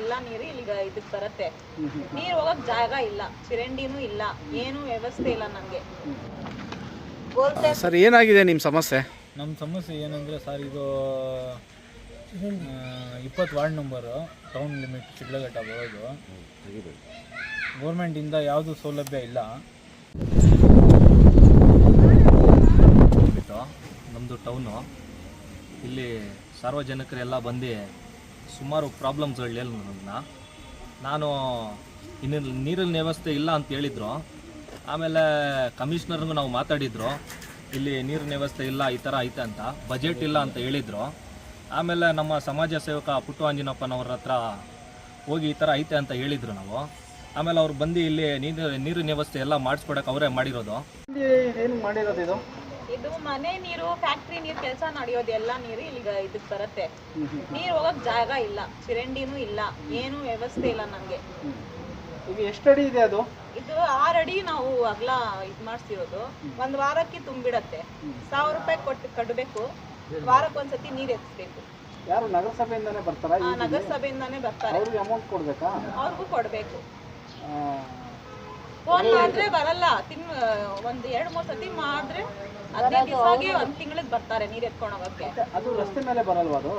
ಎಲ್ಲ ನೀರು ಇಲ್ಲಿಗ ಇದಕ್ ಬರುತ್ತೆ. ನೀರ್ ಹೋಗಕ್ ಜಾಗ ಇಲ್ಲ ಚರಂಡಿನೂ ಇಲ್ಲ ಏನು ವ್ಯವಸ್ಥೆ ಇಲ್ಲ ನಮ್ಗೆ. ಸರ್ ಏನಾಗಿದೆ ನಿಮ್ಮ ಸಮಸ್ಯೆ? ನಮ್ಮ ಸಮಸ್ಯೆ ಏನಂದರೆ ಸರ್ ಇದು ಇಪ್ಪತ್ತು ward number town limit Chidlaghatta ಬರೋದು. ಗೌರ್ಮೆಂಟಿಂದ ಯಾವುದೂ ಸೌಲಭ್ಯ ಇಲ್ಲ. ಬಿಟ್ಟು ನಮ್ಮದು ಟೌನು ಇಲ್ಲಿ ಸಾರ್ವಜನಿಕರೆಲ್ಲ ಬಂದು ಸುಮಾರು ಪ್ರಾಬ್ಲಮ್ಸ್ಗಳು ಹೇಳಿ ನನ್ನ ನಾನು ಇನ್ನು ನೀರಿನ ವ್ಯವಸ್ಥೆ ಇಲ್ಲ ಅಂತ ಹೇಳಿದ್ರು. ಆಮೇಲೆ ಕಮಿಷ್ನರ್ಗೂ ನಾವು ಮಾತಾಡಿದ್ರು. ಇಲ್ಲಿ ನೀರಿನ ವ್ಯವಸ್ಥೆ ಇಲ್ಲ, ಈ ಥರ ಐತೆ ಅಂತ. ಬಜೆಟ್ ಇಲ್ಲ ಅಂತ ಹೇಳಿದರು. ಆಮೇಲೆ ನಮ್ಮ ಸಮಾಜ ಸೇವಕ ಪುಟ್ಟು ಆಂಜಿನಪ್ಪನವ್ರ ಹತ್ರ ಹೋಗಿ ಈ ಥರ ಐತೆ ಅಂತ ಹೇಳಿದರು ನಾವು. ಆಮೇಲೆ ಅವ್ರು ಬಂದು ಇಲ್ಲಿ ನೀರು, ನೀರಿನ ವ್ಯವಸ್ಥೆ ಎಲ್ಲ ಮಾಡಿಸ್ಕೊಡಕ್ಕೆ ಅವರೇ ಮಾಡಿರೋದು. ಏನು ಮಾಡಿರೋದು ಇದು? ಇದು ಮನೆ ನೀರು ಫ್ಯಾಕ್ಟ್ರಿ ನೀರು ಕೆಲಸ ನಡೆಯೋದು ಎಲ್ಲ ನೀರು ಇಲ್ಲಿ ಇದಕ್ ಬರುತ್ತೆ. ನೀರ್ ಹೋಗಕ್ ಜಾಗ ಇಲ್ಲ ಚಿರಂಡಿನೂ ಇಲ್ಲ ಏನು ವ್ಯವಸ್ಥೆ ಇಲ್ಲ ನಮ್ಗೆ ಈಗ ಎಷ್ಟು ಅಡಿ ಇದೆ ಅದು? ಇದು ಆರ್ ಅಡಿ ನಾವು ಅಗ್ಲ ಇದ್ ಮಾಡ್ಸಿರೋದು. ಒಂದ್ ವಾರಕ್ಕೆ ತುಂಬಿಡತ್ತೆ. ಸಾವಿರ ರೂಪಾಯಿ ಕೊಟ್ಟು ಕಟ್ಟಬೇಕು ವಾರಕ್ಕೆ ಒಂದ್ಸತಿ ನೀರ್ ಎತ್ತಿಸ್ಬೇಕು ಯಾರು ನಗರಸಭೆಯಿಂದನೇ ಬರ್ತಾರಾ? ಆ ನಗರಸಭೆಯಿಂದಾನೇ ಬರ್ತಾರೆ. ಅವ್ರಿಗೆ ಅಮೌಂಟ್ ಕೊಡ್ಬೇಕಾ? ಅವ್ರಿಗೂ ಕೊಡ್ಬೇಕು. ಫೋನ್ ಮಾಡಿದ್ರೆ ಬರಲ್ಲ. ತಿನ್ ಒಂದ್ ಎರಡ್ ಮೂರ್ ಸತಿ ಮಾಡಿದ್ರೆ ಹದಿನೈದು ದಿವಸಗೆ ಒಂದ್ ತಿಂಗಳಿಗೆ ಬರ್ತಾರೆ ನೀರ್ ಎತ್ಕೊಂಡು ಹೋಗಕ್ಕೆ ಅದು ರಸ್ತೆ ಮೇಲೆ ಬರಲ್ವಾ ಅದು?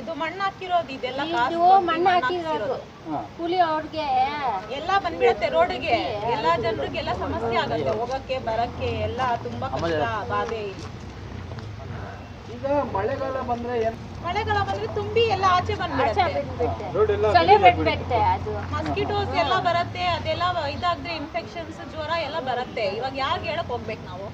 ಇದು ಮಣ್ಣು ಹಾಕಿರೋದು ಇದೆಲ್ಲ ಕಾಸು ಇದು ಕೊಟ್ಟು ಮಣ್ಣು ಹಾಕಿರೋದು. ಹಾಂ. ಕೂಲಿ ಅವ್ರಿಗೆ. ಎಲ್ಲ ಬಂದ್ಬಿಡತ್ತೆ ರೋಡ್ಗೆ. ಎಲ್ಲಾ ಜನರಿಗೆಲ್ಲ ಸಮಸ್ಯೆ ಆಗತ್ತೆ ಹೋಗಕ್ಕೆ ಬರಕ್ಕೆ ಎಲ್ಲ ತುಂಬಾ ಕಷ್ಟ ಬಾಧೆ ಇಲ್ಲಿ. ಈಗ ಮಳೆಗಾಲ ಬಂದ್ರೆ ಏನು? ಮಳೆಗಾಲ ಬಂದ್ರೆ ತುಂಬಿ ಎಲ್ಲ ಆಚೆ ಬಂದ್ಬಿಡುತ್ತೆ. ಚಳಿ ಬಿಟ್ಬಿಡುತ್ತೆ. ಅದು. ಮಸ್ಕಿಟೋಸ್ ಎಲ್ಲ ಬರತ್ತೆ ಅದೆಲ್ಲ ಇದಾದ್ರೆ ಇನ್ಫೆಕ್ಷನ್ಸ್ ಜ್ವರ ಎಲ್ಲ ಬರತ್ತೆ. ಇವಾಗ ಯಾರು ಹೇಳಕ್ ಹೋಗ್ಬೇಕು ನಾವು?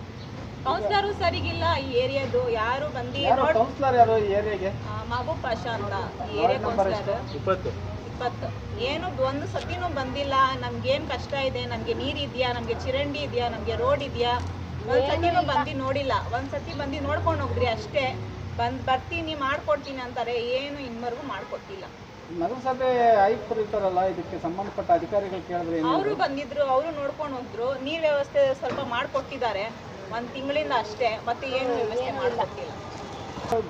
ಕೌನ್ಸಿಲರು ಸರಿಗಿಲ್ಲ ಈ ಏರಿಯಾದು ಯಾರು ಬಂದಿ ಕೌನ್ಸಿಲರ್ ಯಾರು ಈ ಏರಿಯಾಗೆ? ಮಹಬೂಬ್ ಪಾಷಾ ಅಂತ ಈ ಏರಿಯಾ ಕೌನ್ಸಿಲರ್. ಇಪ್ಪತ್ತು. ಇಪ್ಪತ್ತು. ಏನು ಒಂದು ಸತಿನೂ ಬಂದಿಲ್ಲ ನಮ್ಗೇನ್ ಕಷ್ಟ ಇದೆ ನಮ್ಗೆ ನೀರ್ ಇದೆಯಾ ನಮ್ಗೆ ಚಿರಂಡಿ ಇದೆಯಾ ನಮ್ಗೆ ರೋಡ್ ಇದೆಯಾ? ಒಂದ್ ಸತಿನೂ ಬಂದು ನೋಡಿಲ್ಲ. ಒಂದ್ ಸತಿ ಬಂದು ನೋಡ್ಕೊಂಡು ಹೋಗ್ರಿ ಅಷ್ಟೇ. ಬಂದ್ ಬರ್ತೀನಿ ಮಾಡ್ಕೊಡ್ತೀನಿ ಅಂತಾರೆ. ಏನು ಇನ್ನವರೆಗೂ ಮಾಡ್ಕೊಟ್ಟಿಲ್ಲ. ನಗರಸಭೆ ಆಯುಕ್ತರು ಇರ್ತಾರಲ್ಲ ಇದಕ್ಕೆ ಸಂಬಂಧಪಟ್ಟ ಅಧಿಕಾರಿಗಳು ಕೇಳಿದ್ರೆ ಅವರು ಬಂದಿದ್ರು ಅವರು ನೋಡ್ಕೊಂಡು ಹೋದ್ರು. ನೀರ್ ವ್ಯವಸ್ಥೆ ಸ್ವಲ್ಪ ಮಾಡ್ಕೊಟ್ಟಿದ್ದಾರೆ. ಒಂದ್ ತಿಂಗಳಿಂದ ಅಷ್ಟೇ ಮತ್ತೆ ಏನು ವ್ಯವಸ್ಥೆ ಮಾಡ್ಕೊಟ್ಟಿಲ್ಲ.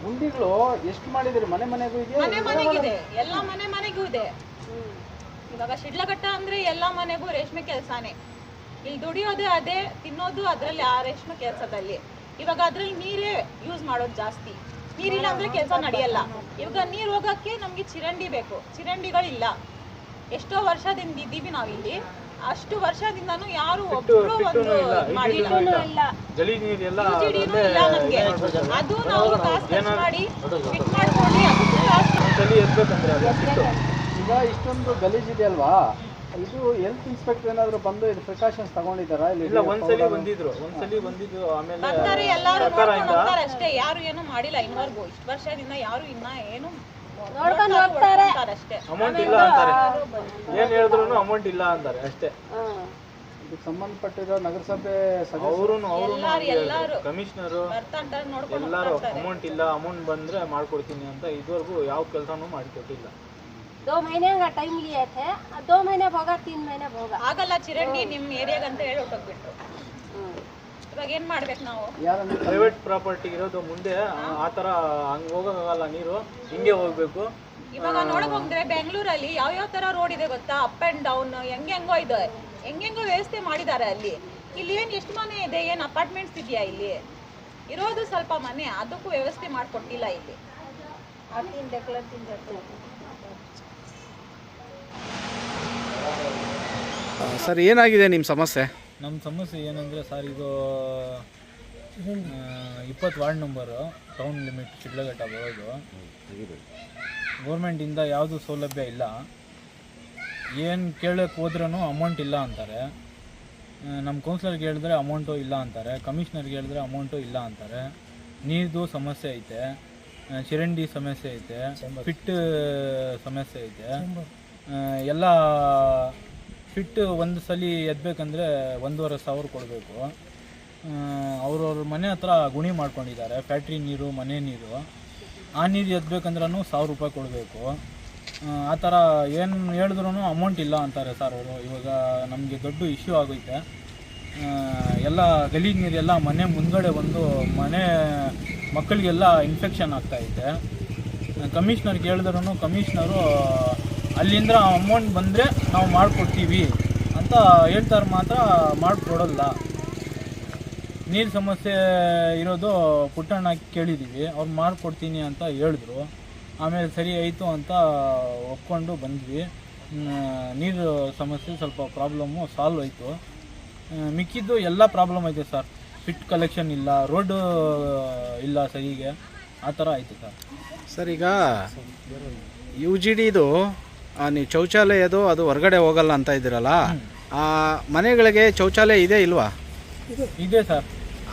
ಗುಂಡಿಗಳು ಎಷ್ಟು ಮಾಡಿದ್ರೆ ಮನೆ ಮನೆಗೂ ಇದೆ ಮನೆ ಮನೆಗಿದೆ ಎಲ್ಲ ಮನೆ ಮನೆಗೂ ಇದೆ. ಇವಾಗ ಶಿಡ್ಲಘಟ್ಟ ಅಂದ್ರೆ ಎಲ್ಲಾ ಮನೆಗೂ ರೇಷ್ಮೆ ಕೆಲಸನೇ. ಇಲ್ಲಿ ದುಡಿಯೋದೇ ಅದೇ ತಿನ್ನೋದು ಅದ್ರಲ್ಲಿ ಆ ರೇಷ್ಮೆ ಕೆಲಸದಲ್ಲಿ. ಇವಾಗ ಅದ್ರಲ್ಲಿ ನೀರೇ ಯೂಸ್ ಮಾಡೋದು ಜಾಸ್ತಿ. ನೀರಿಲ್ಲ ಅಂದ್ರೆ ಕೆಲಸ ನಡೆಯಲ್ಲ. ಇವಾಗ ನೀರ್ ಹೋಗಕ್ಕೆ ನಮ್ಗೆ ಚಿರಂಡಿ ಬೇಕು. ಚಿರಂಡಿಗಳಿಲ್ಲ. ಎಷ್ಟೋ ವರ್ಷದಿಂದ ಇದ್ದೀವಿ ನಾವಿಲ್ಲಿ. ಅಷ್ಟು ವರ್ಷದಿಂದನೂ ಯಾರು ಒಬ್ರು ಒಂದು ಮಾಡಿಲ್ಲ. ಯುಜಿಡಿನೂ ಇಲ್ಲ. ನಮ್ಗೆ. ಅದು ನಾವು ಕಾಸು ಖರ್ಚು ಮಾಡಿ ಫಿಟ್ ಮಾಡ್ಕೊಂಡು ಅದಕ್ಕೂ ಕಾಸು ಈಗ ಇಷ್ಟೊಂದು ಗಲೀಜಿದೆ ಅಲ್ವಾ? ಇದು ಹೆಲ್ತ್ ಇನ್ಸ್ಪೆಕ್ಟರ್ ಏನಾದ್ರು ಬಂದು ಇದು ಪ್ರಿಕಾಷನ್ಸ್ ತಗೊಂಡಿದ್ದಾರಾ? ಇಲ್ಲಿ ಇಲ್ಲ ಒಂದ್ಸಲಿ ಬಂದಿದ್ರು. ಒಂದ್ಸಲಿ ಬಂದಿದ್ರು ಆಮೇಲೆ ಬರ್ತಾರೆ ಎಲ್ಲಾರು ಅಷ್ಟೇ ಯಾರು ಏನು ಮಾಡಿಲ್ಲ ಇನ್ನವರೆಗೂ ಇಷ್ಟು ವರ್ಷದಿಂದ ಯಾರು ಇನ್ನ ಏನು ನೋಡ್ಕೊಂಡು ಹೋಗ್ತಾರೆ ಅಷ್ಟೇ ಅಮೌಂಟ್ ಇಲ್ಲ ಅಂತಾರೆ ಏನ್ ಹೇಳಿದ್ರು ಅಮೌಂಟ್ ಇಲ್ಲ ಅಂತಾರೆ ಅಷ್ಟೇ ಹ್ಮ್. ಇದಕ್ಕೆ ಸಂಬಂಧಪಟ್ಟಿರೋ ನಗರಸಭೆ ಸದಸ್ಯರು ಅವರು ಅವರು ಎಲ್ಲಾರು ಎಲ್ಲಾರು ಕಮಿಷನರು ಬರ್ತಾ ಇರ್ತಾರೆ ನೋಡ್ಕೊಂಡು ಎಲ್ಲರೂ ಹೋಗ್ತಾರೆ ಅಮೌಂಟ್ ಇಲ್ಲ ಅಮೌಂಟ್ ಬಂದ್ರೆ ಮಾಡ್ಕೊಡ್ತೀನಿ ಅಂತ ಇದುವರೆಗೂ ಯಾವ ಕೆಲಸನೂ ಮಾಡಿಕೊಟ್ಟಿಲ್ಲ दो महीने का टाइम लिए थे अब दो महीने होगा तीन महीने होगा ಆಗಲ್ಲ ಚಿರಂಡಿ ನಿಮ್ ಏರಿಯಾಗಂತ ಹೇಳಿ ಹೊಟ್ಟೋಗ್ಬಿಟ್ರು ಇವಾಗ ಏನು ಮಾಡ್ಬೇಕು ನಾವು? ಪ್ರೈವೇಟ್ ಪ್ರಾಪರ್ಟಿ ಇರೋದು ಮುಂದೆ ಆ- ತರ ಥರ ಹಂಗೆ ಹೋಗೋಕ್ಕಾಗಲ್ಲ ನೀರು ಹಿಂಗೆ ಹೋಗ್ಬೇಕು. ಇವಾಗ ನೋಡಕ್ ಹೋದ್ರೆ ಬೆಂಗಳೂರಲ್ಲಿ ಯಾವ ಯಾವ ತರ ರೋಡ್ ಇದೆ ಗೊತ್ತಾ? ಅಪ್ ಅಂಡ್ ಡೌನ್ ಹೆಂಗೆಂಗೋ ಇದೆ. ಹೆಂಗೆಂಗೋ ವ್ಯವಸ್ಥೆ ಮಾಡಿದ್ದಾರೆ ಅಲ್ಲಿ. ಇಲ್ಲಿ ಏನ್ ಎಷ್ಟು ಮನೆ ಇದೆ? ಏನ್ ಅಪಾರ್ಟ್ಮೆಂಟ್ಸ್ ಇದೆಯಾ ಇಲ್ಲಿ? ಇರೋದು ಸ್ವಲ್ಪ ಮನೆ ಅದಕ್ಕೂ ವ್ಯವಸ್ಥೆ ಮಾಡ್ಕೊಟ್ಟಿಲ್ಲ ಇಲ್ಲಿ. ಸರ್ ಏನಾಗಿದೆ ನಿಮ್ಮ ಸಮಸ್ಯೆ? ನಮ್ಮ ಸಮಸ್ಯೆ ಏನಂದರೆ ಸರ್ ಇದು ಇಪ್ಪತ್ತು ward number town limit Sidlaghatta ಬರೋದು ಗೌರ್ಮೆಂಟಿಂದ ಯಾವುದು ಸೌಲಭ್ಯ ಇಲ್ಲ. ಏನು ಕೇಳೋಕ್ಕೆ ಹೋದ್ರೂ ಅಮೌಂಟ್ ಇಲ್ಲ ಅಂತಾರೆ. ನಮ್ಮ ಕೌನ್ಸಿಲರ್ಗೆ ಹೇಳಿದ್ರೆ ಅಮೌಂಟು ಇಲ್ಲ ಅಂತಾರೆ. ಕಮಿಷ್ನರ್ಗೆ ಹೇಳಿದ್ರೆ ಅಮೌಂಟು ಇಲ್ಲ ಅಂತಾರೆ. ನೀರ್ದು ಸಮಸ್ಯೆ ಐತೆ. ಚಿರಂಡಿ ಸಮಸ್ಯೆ ಐತೆ. ಫಿಟ್ ಸಮಸ್ಯೆ ಐತೆ. ಎಲ್ಲ ಫಿಟ್ ಒಂದು ಸಲ ಎದ್ಬೇಕಂದ್ರೆ ಒಂದೂವರೆ ಸಾವಿರ ಕೊಡಬೇಕು. ಅವ್ರವ್ರ ಮನೆ ಹತ್ರ ಗುಣಿ ಮಾಡ್ಕೊಂಡಿದ್ದಾರೆ. ಫ್ಯಾಕ್ಟ್ರಿ ನೀರು, ಮನೆ ನೀರು. ಆ ನೀರು ಎದ್ಬೇಕಂದ್ರೂ ಸಾವಿರ ರೂಪಾಯಿ ಕೊಡಬೇಕು. ಆ ಥರ ಏನು ಹೇಳಿದ್ರೂ ಅಮೌಂಟ್ ಇಲ್ಲ ಅಂತಾರೆ ಸರ್ ಅವರು. ಇವಾಗ ನಮಗೆ ದೊಡ್ಡ ಇಶ್ಯೂ ಆಗೋಯ್ತೆ ಎಲ್ಲ ಗಲೀಜು ನೀರೆಲ್ಲ ಮನೆ ಮುಂದ್ಗಡೆ ಬಂದು ಮನೆ ಮಕ್ಕಳಿಗೆಲ್ಲ ಇನ್ಫೆಕ್ಷನ್ ಆಗ್ತಾಯಿದೆ ಕಮಿಷ್ನರ್ಗೆ ಹೇಳಿದ್ರು ಕಮಿಷ್ನರು ಅಲ್ಲಿಂದ ಅಮೌಂಟ್ ಬಂದರೆ ನಾವು ಮಾಡಿಕೊಡ್ತೀವಿ ಅಂತ ಹೇಳ್ತಾರೆ ಮಾತ್ರ ಮಾಡಿಕೊಡಲ್ಲ. ನೀರು ಸಮಸ್ಯೆ ಇರೋದು ಪುಟ್ಟಣ್ಣ ಕೇಳಿದ್ದೀವಿ ಅವ್ರು ಮಾಡಿಕೊಡ್ತೀನಿ ಅಂತ ಹೇಳಿದ್ರು. ಆಮೇಲೆ ಸರಿ ಆಯಿತು ಅಂತ ಒಪ್ಕೊಂಡು ಬಂದ್ವಿ. ನೀರು ಸಮಸ್ಯೆ ಸ್ವಲ್ಪ ಪ್ರಾಬ್ಲಮ್ಮು ಸಾಲ್ವ್ ಆಯಿತು. ಮಿಕ್ಕಿದ್ದು ಎಲ್ಲ ಪ್ರಾಬ್ಲಮ್ ಐತೆ ಸರ್. ಫಿಟ್ ಕಲೆಕ್ಷನ್ ಇಲ್ಲ, ರೋಡ್ ಇಲ್ಲ ಸರಿಗೆ. ಆ ಥರ ಆಯಿತು ಸರ್. ಸರ್, ಈಗ ಯು ಜಿ ಡಿದು ನೀವು ಶೌಚಾಲಯ ಅದು ಅದು ಹೊರಗಡೆ ಹೋಗಲ್ಲ ಅಂತ ಇದ್ದೀರಲ್ಲ ಆ ಮನೆಗಳಿಗೆ ಶೌಚಾಲಯ ಇದೆ ಇಲ್ವಾ? ಇದೆ. ಸರ್.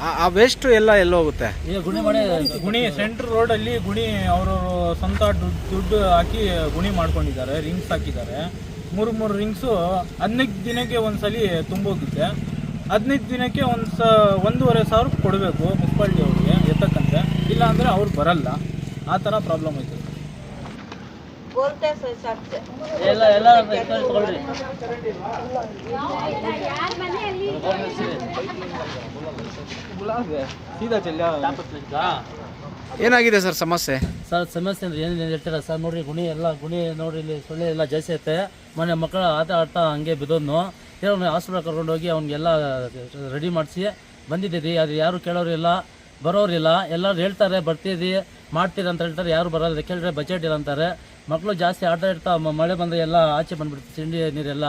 ಆ- ಆ ವೇಸ್ಟು ಎಲ್ಲ ಎಲ್ಲ ಹೋಗುತ್ತೆ? ಈಗ ಗುಣಿ ಮನೆ ಗುಣಿ ಸೆಂಟ್ರ್ ರೋಡಲ್ಲಿ ಗುಣಿ ಅವರು ಸ್ವಂತ ದುಡ್ಡು ದುಡ್ಡು ಹಾಕಿ ಗುಣಿ ಮಾಡ್ಕೊಂಡಿದ್ದಾರೆ ರಿಂಗ್ಸ್ ಹಾಕಿದ್ದಾರೆ. ಮೂರು ಮೂರು ರಿಂಗ್ಸು ಹದಿನೈದು ದಿನಕ್ಕೆ ಒಂದ್ಸಲಿ ತುಂಬೋಗುತ್ತೆ. ಹದಿನೈದು ದಿನಕ್ಕೆ ಒಂದು ಸ ಒಂದೂವರೆ ಸಾವಿರ ಕೊಡಬೇಕು ಮುನ್ಸಿಪಾಲ್ಟಿ ಅವ್ರಿಗೆ ಎತ್ತಕ್ಕಂತೆ. ಇಲ್ಲ ಅಂದ್ರೆ ಅವ್ರು ಬರಲ್ಲ. ಆ ಥರ ಪ್ರಾಬ್ಲಮ್ ಎಲ್ಲ ಎಲ್ಲ ತಗೊಳ್ರಿ ಏನಾಗಿದೆ ಸರ್ ಸಮಸ್ಯೆ? ಸರ್ ಸಮಸ್ಯೆ ಅಂದ್ರೆ ಏನೇನು ಹೇಳ್ತೀರಾ ಸರ್? ನೋಡ್ರಿ ಗುಣಿ ಎಲ್ಲ ಗುಣಿ ನೋಡ್ರಿ ಇಲ್ಲಿ ಸೊಳ್ಳೆ ಎಲ್ಲ ಜಾಸ್ತಿ ಐತೆ ಮೊನ್ನೆ ಮಕ್ಕಳು ಆಟ ಆಡ್ತಾ ಹಂಗೆ ಬಿದ್ದೋದ್ನು. ಏನೋ ಹಾಸ್ಪಿಟಲ್ ಕರ್ಕೊಂಡೋಗಿ ಅವ್ನಿಗೆಲ್ಲ ರೆಡಿ ಮಾಡಿಸಿ ಬಂದಿದ್ದೀರಿ. ಅದು ಯಾರು ಕೇಳೋರಿಲ್ಲ ಬರೋರಿಲ್ಲ. ಎಲ್ಲರೂ ಹೇಳ್ತಾರೆ, ಬರ್ತೀರಿ, ಮಾಡ್ತೀರಿ ಅಂತ ಹೇಳ್ತಾರೆ. ಯಾರು ಬರೋಲ್ಲ ಕೇಳಿದ್ರೆ ಬಜೆಟ್ ಇಲ್ಲ ಅಂತಾರೆ. ಮಕ್ಕಳು ಜಾಸ್ತಿ ಆಟ ಇರ್ತಾವ ಮಳೆ ಬಂದರೆ ಎಲ್ಲ ಆಚೆ ಬಂದ್ಬಿಡ್ತು ತಿಂಡಿ ನೀರೆಲ್ಲ.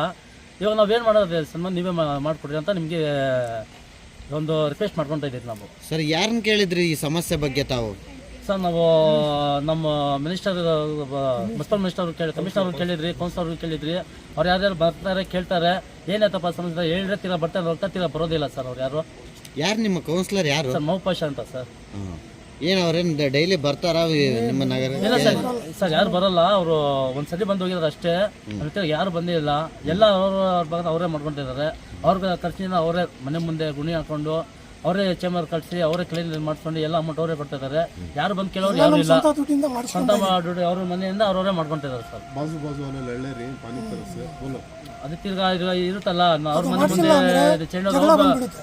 ಇವಾಗ ನಾವೇನು ಮಾಡೋದು? ಸನ್ಮಾನ, ನೀವೇ ಮಾಡಿಕೊಡ್ರಿ ಅಂತ ನಿಮಗೆ ಒಂದು ರಿಕ್ವೆಸ್ಟ್ ಮಾಡ್ಕೊತಾ ಇದ್ದೀವಿ ನಾವು. ಸರ್, ಯಾರನ್ನ ಕೇಳಿದ್ರಿ ಈ ಸಮಸ್ಯೆ ಬಗ್ಗೆ ತಾವು? ಸರ್ ನಾವು ನಮ್ಮ ಮಿನಿಸ್ಟರ್ ಮುನ್ಸಿಪಲ್ ಮಿನಿಸ್ಟರ್ ಕೇಳಿ ಕಮಿಷನರ್ ಕೇಳಿದ್ರಿ ಕೌನ್ಸಿಲರ್ ಕೇಳಿದ್ರಿ ಅವ್ರು ಯಾರ್ಯಾರು ಬರ್ತಾರೆ ಕೇಳ್ತಾರೆ ಏನಾಯ್ತಪ್ಪ ಸಮಸ್ಯೆ ಹೇಳಿದ್ರೆ ತೀರಾ ಬರ್ತಾರೆ ಹೋಗ್ತಾ ತೀರಾ ಬರೋದಿಲ್ಲ ಸರ್ ಅವ್ರು ಯಾರು. ಯಾರು ನಿಮ್ಮ ಕೌನ್ಸಿಲರ್ ಯಾರು? ಸರ್ ಮೌಪಾಶ ಅಂತ ಸರ್. ಏನು ಅವ್ರೇನು ಡೈಲಿ ಬರ್ತಾರ ನಿಮ್ಮ ನಗರ ಇಲ್ಲ ಸರ್ ಸರ್ ಯಾರು ಬರಲ್ಲ ಅವರು ಒಂದ್ಸರಿ ಬಂದು ಹೋಗಿದಾರೆ ಅಷ್ಟೇ. ಮತ್ತೆ ಯಾರು ಬಂದಿಲ್ಲ ಎಲ್ಲ ಅವರು ಅವ್ರ ಬಗ್ಗೆ ಅವರೇ ಮಾಡ್ಕೊಂಡಿದ್ದಾರೆ ಅವ್ರ ಖರ್ಚಿನ ಅವರೇ ಮನೆ ಮುಂದೆ ಗುಣಿ ಹಾಕೊಂಡು ಅವರೇ ಚೇಂಬರ್ ಕಳಿಸಿ ಅವರೇ ಕ್ಲೀನ್ ಮಾಡಿಸ್ಕೊಂಡು ಎಲ್ಲ ಅಮೌಂಟ್ ಅವರೇ ಕೊಡ್ತಿದ್ದಾರೆ ಯಾರು ಬಂದು ಕೇಳೋರು ಯಾರು ಇಲ್ಲ. ಸ್ವಂತ ದುಡ್ಡು ಅವ್ರ ಮನೆಯಿಂದ ಅವ್ರವರೇ ಮಾಡ್ಕೊಂತಿದ್ದಾರೆ ಸರ್. ಬಾಜು ಬಾಜು ಅಲ್ಲೆಲ್ಲ ಎಳ್ಳೆರಿ ಪಾನಿ ತರಿಸಿ ಫುಲ್ ಅದು ತಿರ್ಗಾ ಈಗ ಇರುತ್ತಲ್ಲ ಅವ್ರ ಮನೆ ಮುಂದೆ ಚೆಂಡು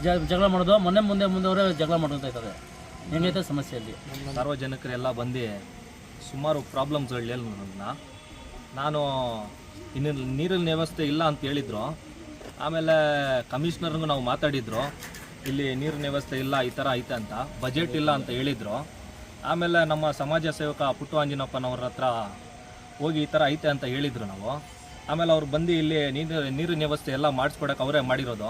ಜ- ಜಗಳ ಮಾಡೋದು ಮನೆ ಮುಂದೆ ಮುಂದೆ ಅವರೇ ಜಗಳ ಮಾಡ್ಕೊತಾ ಇದ್ದಾರೆ. ಹೆಂಗೈತೆ ಸಮಸ್ಯೆಯಲ್ಲಿ? ಸಾರ್ವಜನಿಕರೆಲ್ಲ ಬಂದು ಸುಮಾರು ಪ್ರಾಬ್ಲಮ್ಸ್ಗಳು ಹೇಳಿ ನನ್ನ ನಾನು ಇನ್ನು ನೀರಿನ ವ್ಯವಸ್ಥೆ ಇಲ್ಲ ಅಂತ ಹೇಳಿದ್ರು. ಆಮೇಲೆ ಕಮಿಷನರ್ಗೂ ನಾವು ಮಾತಾಡಿದ್ರು. ಇಲ್ಲಿ ನೀರಿನ ವ್ಯವಸ್ಥೆ ಇಲ್ಲ, ಈ ಥರ ಐತೆ ಅಂತ ಬಜೆಟ್ ಇಲ್ಲ ಅಂತ ಹೇಳಿದರು. ಆಮೇಲೆ ನಮ್ಮ ಸಮಾಜ ಸೇವಕ ಪುಟ್ಟು ಅಂಜಿನಪ್ಪನವ್ರ ಹತ್ರ ಹೋಗಿ ಈ ಥರ ಐತೆ ಅಂತ ಹೇಳಿದರು ನಾವು. ಆಮೇಲೆ ಅವ್ರು ಬಂದು ಇಲ್ಲಿ ನೀರು ನೀರಿನ ವ್ಯವಸ್ಥೆ ಎಲ್ಲ ಮಾಡಿಸ್ಕೊಡಕ್ಕೆ ಅವರೇ ಮಾಡಿರೋದು.